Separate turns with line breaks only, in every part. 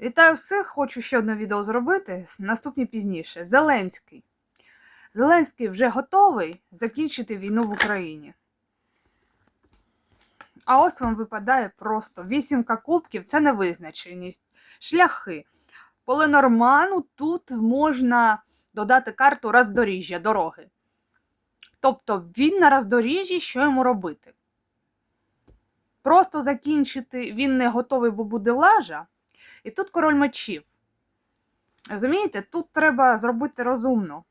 Вітаю всіх! Хочу ще одне відео зробити. Наступні пізніше. Зеленський. Зеленський вже готовий закінчити війну в Україні. А ось вам випадає просто вісімка кубків це невизначеність. Шляхи. По Ленорману тут можна додати карту роздоріжжя дороги. Тобто він на роздоріжжі, що йому робити? Просто закінчити він не готовий, бо буде лажа. І тут король мечів. Розумієте, тут треба зробити розумно.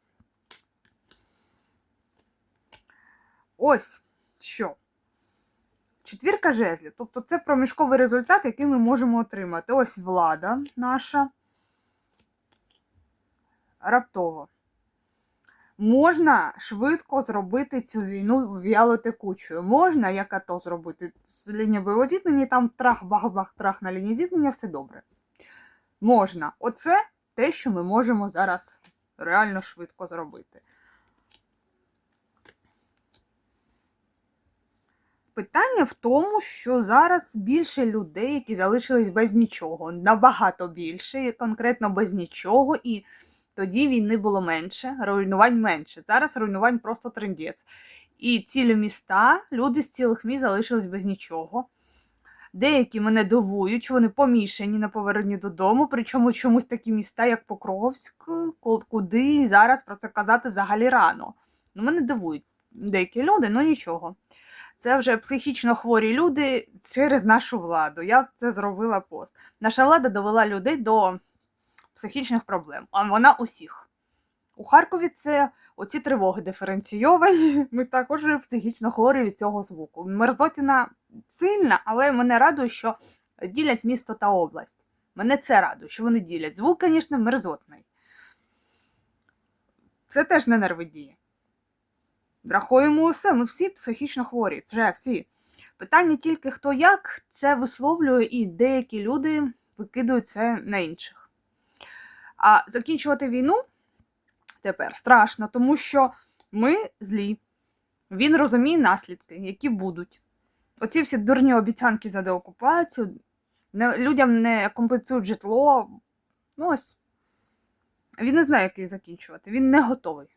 Ось що. Четвірка жезлів. Тобто це проміжковий результат, який ми можемо отримати. Ось влада наша. Раптово. Можна швидко зробити цю війну в'ялотекучою. Можна, як АТО зробити з лінії зіткнення, там трах-бах-бах-трах на лінії зіткнення, все добре. Можна. Оце те, що ми можемо зараз реально швидко зробити. Питання в тому, що зараз більше людей, які залишились без нічого, набагато більше, конкретно без нічого, і тоді війни було менше, руйнувань менше. Зараз руйнувань просто трендець. І цілі міста, люди з цілих міст залишились без нічого. Деякі мене дивують, вони помішані на поверненні додому, причому чомусь такі міста, як Покровськ, куди зараз про це казати взагалі рано. Ну, мене дивують деякі люди, ну нічого. Це вже психічно хворі люди через нашу владу. Я це зробила пост. Наша влада довела людей до психічних проблем, а вона усіх. У Харкові це оці тривоги диференційовані. Ми також психічно хворі від цього звуку. Мерзотіна сильна, але мене радує, що ділять місто та область. Мене це радує, що вони ділять. Звук, звісно, мерзотний. Це теж не нерви діє. Врахуємо усе, ми всі психічно хворі, вже всі. Питання тільки хто як це висловлює, і деякі люди викидують це на інших. А закінчувати війну тепер страшно, тому що ми злі. Він розуміє наслідки, які будуть. Оці всі дурні обіцянки за деокупацію, не, людям не компенсують житло. Ну ось. Він не знає, як її закінчувати. Він не готовий.